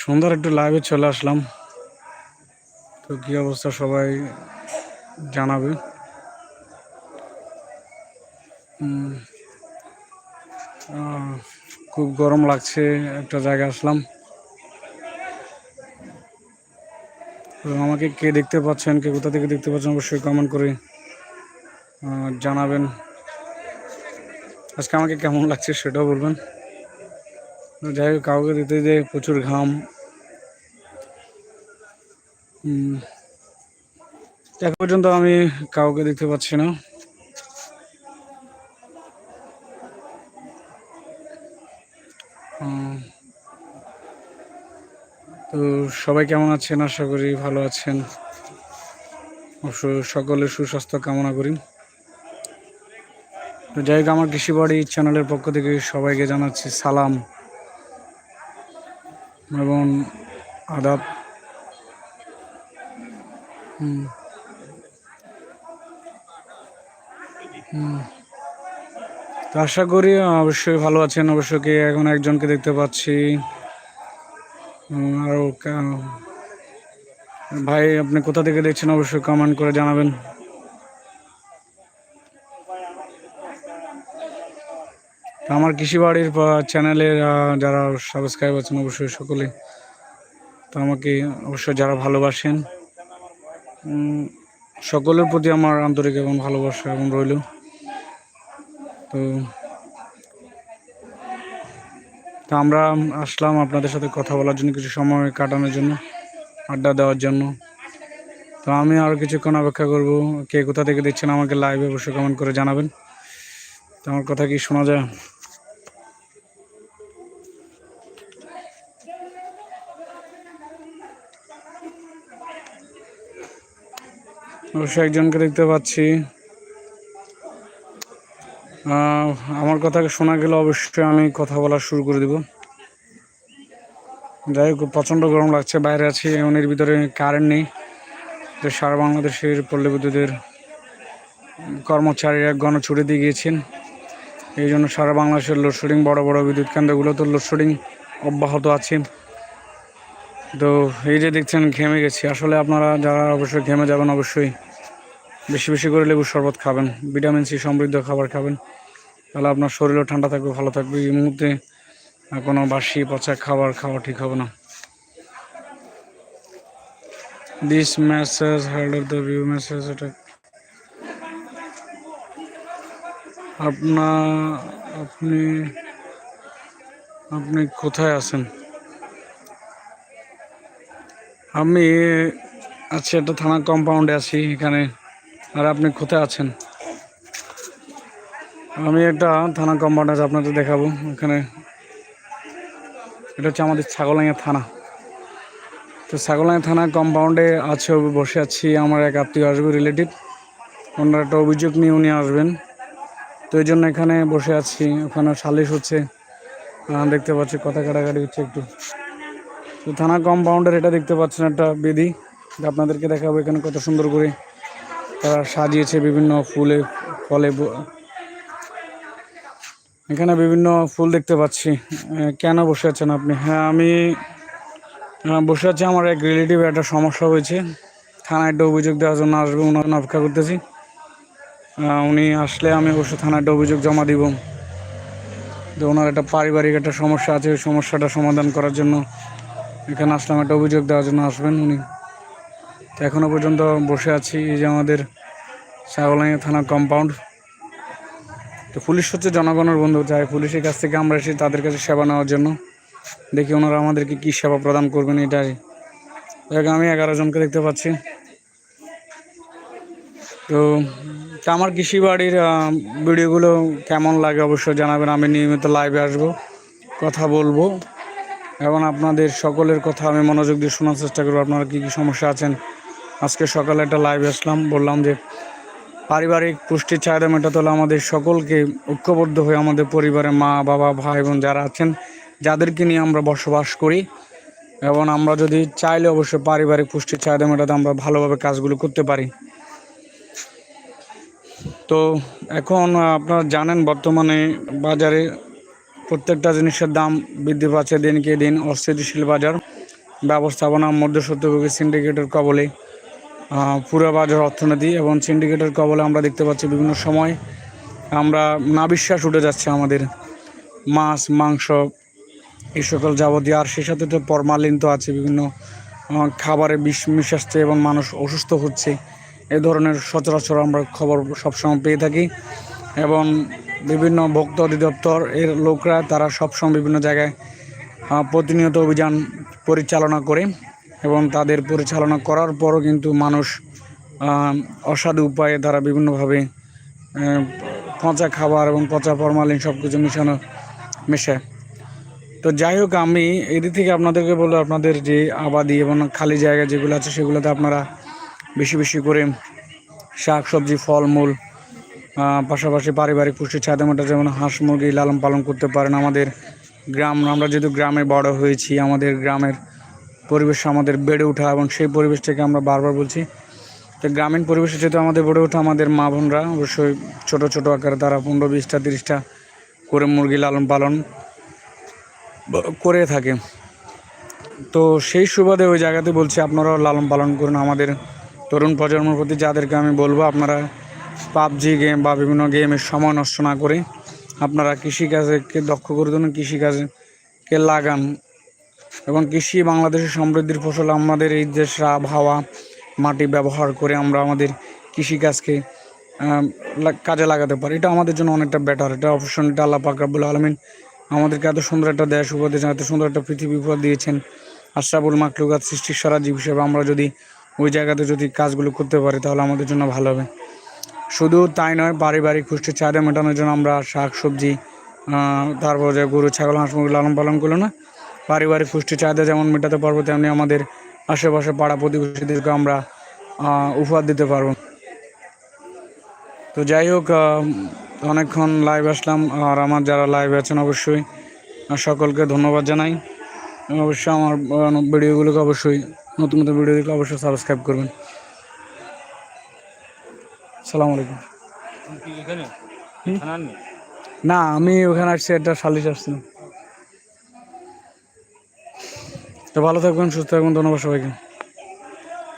সন্ধ্যার একটু লাইভে চলে আসলাম। তো কী অবস্থা সবাই জানাবে। খুব গরম লাগছে, একটা জায়গায় আসলাম। আমাকে কে দেখতে পাচ্ছেন, কে কোথা থেকে দেখতে পাচ্ছেন অবশ্যই কমেন্ট করে জানাবেন। আজকে আমাকে কেমন লাগছে সেটাও বলবেন। যাই হোক, কাউকে দিতে যে প্রচুর ঘাম। এখন পর্যন্ত আমি কাউকে দেখতে পাচ্ছি না। তো সবাই কেমন আছেন? আশা করি ভালো আছেন। অবশ্য সকলের সুস্বাস্থ্য কামনা করি। তো যাই হোক, আমার কৃষিবাড়ি চ্যানেলের পক্ষ থেকে সবাইকে জানাচ্ছি সালাম এবং আদাব। হুম। তো আশা করি অবশ্যই ভালো আছেন। অবশ্যই এখন একজনকে দেখতে পাচ্ছি। আরও ভাই, আপনি কোথা থেকে দেখছেন? অবশ্যই কমেন্ট করে জানাবেন। আমার কৃষিবাড়ির চ্যানেলের যারা সাবস্ক্রাইব আছেন অবশ্যই সকলে। তো আমাকে অবশ্যই যারা ভালোবাসেন সকলের প্রতি আমার আন্তরিক এবং ভালোবাসা এবং রইল। তো তো আমরা আসলাম আপনাদের সাথে কথা বলার জন্য, কিছু সময় কাটানোর জন্য, আড্ডা দেওয়ার জন্য। তো আমি আরও কিছুক্ষণ অপেক্ষা করব, কে কোথা থেকে দেখছেন আমাকে লাইভে অবশ্যই কমেন্ট করে জানাবেন। তো আমার কথা কি শোনা যায়? অবশ্যই একজনকে দেখতে পাচ্ছি। আমার কথা শোনা গেলে অবশ্যই আমি কথা বলা শুরু করে দেব। যাই হোক, প্রচণ্ড গরম লাগছে, বাইরে আছি এবং এর ভিতরে কারেন্ট নেই। তো সারা বাংলাদেশের পল্লী বিদ্যুতের কর্মচারীরা গণছুটি দিয়ে গিয়েছেন। এই জন্য সারা বাংলাদেশের লোডশেডিং বড় বড় বিদ্যুৎ কেন্দ্রগুলোতে লোডশেডিং অব্যাহত আছে। তো এই যে দেখছেন ঘেমে গেছি। আসলে আপনারা যারা অবশ্যই ঘেমে যাবেন, অবশ্যই বেশি বেশি করে লেবুর শরবত খাবেন। ভিটামিন সি সমৃদ্ধ খাবার খাবেন। তাহলে আপনার শরীরও ঠান্ডা থাকবে, ভালো থাকবে। এই মুহূর্তে কোনো বাসি পচা খাবার খাওয়া ঠিক হবে না। This message held the view message এটা আপনার আপনি আপনি কোথায় আছেন? আমি আছি একটা থানা কম্পাউন্ডে আছি, এখানে। আর আপনি কোথায় আছেন? আমি একটা থানা কম্পাউন্ডে আছি, আপনাদের দেখাবো। এখানে এটা হচ্ছে আমাদের ছাগলাইয়া থানা। তো ছাগলাইয়া থানা কম্পাউন্ডে আছে, বসে আছি আমার এক আত্মীয় আসবে রিলেটিভ ওনার একটা অভিযোগ নিয়ে উনি আসবেন। তো এই জন্য এখানে বসে আছি। ওখানে সালিশ হচ্ছে। দেখতে পাচ্ছি, কথা কাটাকাটি হচ্ছে একটু। তো থানা কম্পাউন্ডের এটা দেখতে পাচ্ছেন একটা বেদি। আপনাদেরকে দেখাবো এখানে কত সুন্দর করে তারা সাজিয়েছে বিভিন্ন ফুলে, ফলে এখানে বিভিন্ন ফুল দেখতে পাচ্ছি। কেন বসে আছেন আপনি? হ্যাঁ আমি বসে আছি, আমার এক রিলেটিভ একটা সমস্যা হয়েছে। থানায় একটা অভিযোগ দেওয়ার জন্য আসবে ওনার অপেক্ষা করতেছি। উনি আসলে আমি অবশ্য থানায় একটা অভিযোগ জমা দিব। যে ওনার একটা পারিবারিক একটা সমস্যা আছে, ওই সমস্যাটা সমাধান করার জন্য এখানে আসলাম, একটা অভিযোগ দেওয়ার জন্য আসবেন উনি। তো এখনও পর্যন্ত বসে আছি, এই যে আমাদের সাগলাইয়া থানা কম্পাউন্ড তো পুলিশ হচ্ছে জনগণের বন্ধু চাই পুলিশের কাছ থেকে আমরা এসে তাদের কাছে সেবা নেওয়ার জন্য দেখি ওনারা আমাদেরকে কী সেবা প্রদান করবেন এটাই। আমি এগারো জনকে দেখতে পাচ্ছি। তো আমার কৃষি বাড়ির ভিডিওগুলো কেমন লাগে অবশ্যই জানাবেন, আমি নিয়মিত লাইভে আসব, কথা বলব। এবং আপনাদের সকলের কথা আমি মনোযোগ দিয়ে শোনার চেষ্টা করব। আপনারা কী কী সমস্যা আছেন? আজকে সকালে একটা লাইভ আসলাম, বললাম যে পারিবারিক পুষ্টির চাহিদা মেটাতে হলে আমাদের সকলকে ঐক্যবদ্ধ হয়ে আমাদের পরিবারে মা, বাবা, ভাই বোন যারা আছেন, যাদেরকে নিয়ে আমরা বসবাস করি। এবং আমরা যদি চাইলে অবশ্যই পারিবারিক পুষ্টির চাহিদা মেটাতে আমরা ভালোভাবে কাজগুলো করতে পারি। তো এখন আপনারা জানেন, বর্তমানে বাজারে প্রত্যেকটা জিনিসের দাম বৃদ্ধি পাচ্ছে দিনকে দিন। অস্থিতিশীল বাজার, ব্যবস্থাপনা, মধ্যস্বত্বভোগী সিন্ডিকেটের কবলে পুরো বাজার অর্থনীতি এবং সিন্ডিকেটের কবলে আমরা দেখতে পাচ্ছি বিভিন্ন সময় আমরা না বিশ্বাস উঠে যাচ্ছে আমাদের। মাছ, মাংস, এই সকল যাবতীয়, আর সেই সাথে তো ফরমালিন তো আছে, বিভিন্ন খাবারে বিষ মিশাচ্ছে এবং মানুষ অসুস্থ হচ্ছে। এ ধরনের সচরাচর আমরা খবর সবসময় পেয়ে থাকি এবং বিভিন্ন ভোক্তা অধিদপ্তর এর লোকরা, তারা সবসময় বিভিন্ন জায়গায় প্রতিনিয়ত অভিযান পরিচালনা করে এবং তাদের পরিচালনা করার পরও কিন্তু মানুষ অসাধু উপায়ে তারা বিভিন্নভাবে পচা খাবার এবং পচা ফরমালিন সব কিছু মিশানো, মেশায়। তো যাই হোক, আমি এদিক থেকে আপনাদেরকে বলব, আপনাদের যে আবাদি এবং খালি জায়গা যেগুলো আছে, সেগুলোতে আপনারা বেশি বেশি করে শাক, সবজি, ফলমূল পাশাপাশি পারিবারিক পুষ্টি চাহিদা মেটা যেমন হাঁস মুরগি লালন পালন করতে পারেন, আমাদের গ্রাম, আমরা যেহেতু গ্রামে বড় হয়েছি, আমাদের গ্রামের পরিবেশ আমাদের বেড়ে ওঠা এবং সেই পরিবেশটাকে আমরা বারবার বলছি। তো গ্রামীণ পরিবেশে যেহেতু আমাদের বেড়ে ওঠা, আমাদের মা বোনরা অবশ্যই ছোট ছোট আকারে তারা পনেরো বিশটা, তিরিশটা করে মুরগি লালন পালন করে থাকে। তো সেই সুবাদে ওই জায়গাতে বলছি, আপনারাও লালন পালন করুন। আমাদের তরুণ প্রজন্মের প্রতি যাদেরকে আমি বলব, আপনারা পাবজি গেম বা বিভিন্ন গেমের সময় নষ্ট না করে আপনারা কৃষিকাজকে দক্ষ করে তুলুন, কৃষিকাজকে লাগান। এবং কৃষি বাংলাদেশের সমৃদ্ধির ফসল আমাদের এই দেশের আবহাওয়া, মাটি ব্যবহার করে আমরা আমাদের কৃষিকাজকে কাজে লাগাতে পারি। এটা আমাদের জন্য অনেকটা বেটার এটা অপরচুনিটি আল্লাহ পাক রাব্বুল আলমিন আমাদেরকে এত সুন্দর একটা দেশ উপহার দিয়েছেন, এত সুন্দর একটা পৃথিবী উপহার দিয়েছেন। আশরাফুল মাকলুকাত সৃষ্টির সারা জীব হিসেবে আমরা যদি ওই জায়গাতে যদি কাজগুলো করতে পারি, তাহলে আমাদের জন্য ভালো হবে। শুধু তাই নয় পারিবারিক পুষ্টির চাহিদা মেটানোর জন্য আমরা শাক, সবজি তারপর যে গরু, ছাগল, হাঁস, মুরগি লালন পালন করল না পারিবারিক পুষ্টির চাহিদা যেমন মেটাতে পারব, তেমনি আমাদের আশেপাশে পাড়া প্রতিবেশীদেরকে আমরা উপহার দিতে পারব। তো যাই হোক অনেকক্ষণ লাইভ আসলাম, আর আমার যারা লাইভ আছেন অবশ্যই সকলকে ধন্যবাদ জানাই। অবশ্যই আমার ভিডিওগুলোকে অবশ্যই, নতুন নতুন ভিডিওগুলোকে অবশ্যই সাবস্ক্রাইব করবেন। সালাম আলাইকুম। না, আমি ওখানে আসছি, একটা সালিশ আসছিলাম তো ভালো থাকবেন, সুস্থ থাকবেন, ধন্যবাদ সবাইকে।